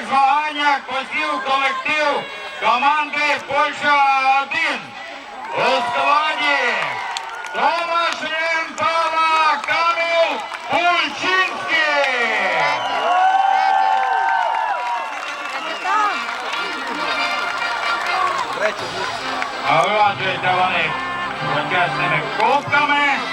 цих змаганнях посів колектив команди Польща-1 у складі Томаш Ремпала, Камил Пульчинський. Нагороджуються вони почесними кубками.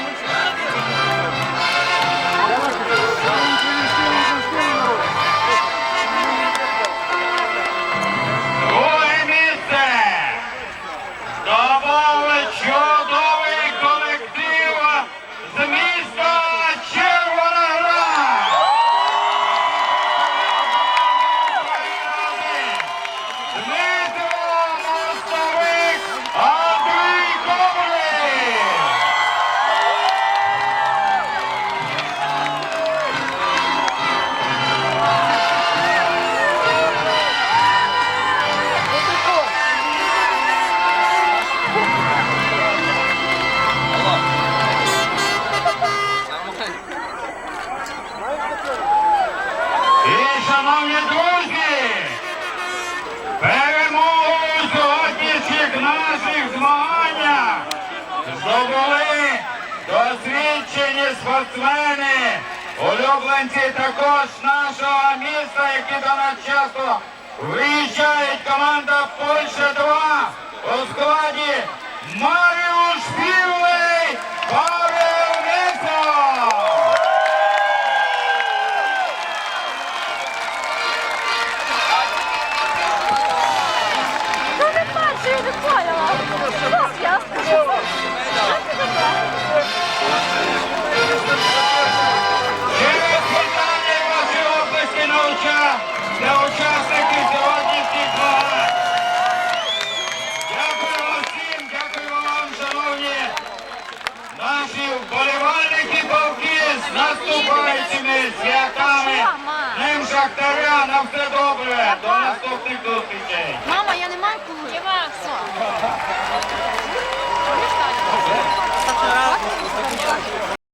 Шановні друзі, перемогу у сьогоднішніх наших змаганнях здобули досвідчені спортсмени, улюбленці також нашого міста, які до нас часто виїжджають. Команда Польща 2 у складі Маріуш Півлей, поняла. Стоп, я скажу. Через питання ваші області на уча для учасників сьогоднішніх змагань. Дякую всім, дякую вам, шановні наші вболівальники полки з наступаючими святами. Днем Шахтаря, на все добре. До наступних зустрічей.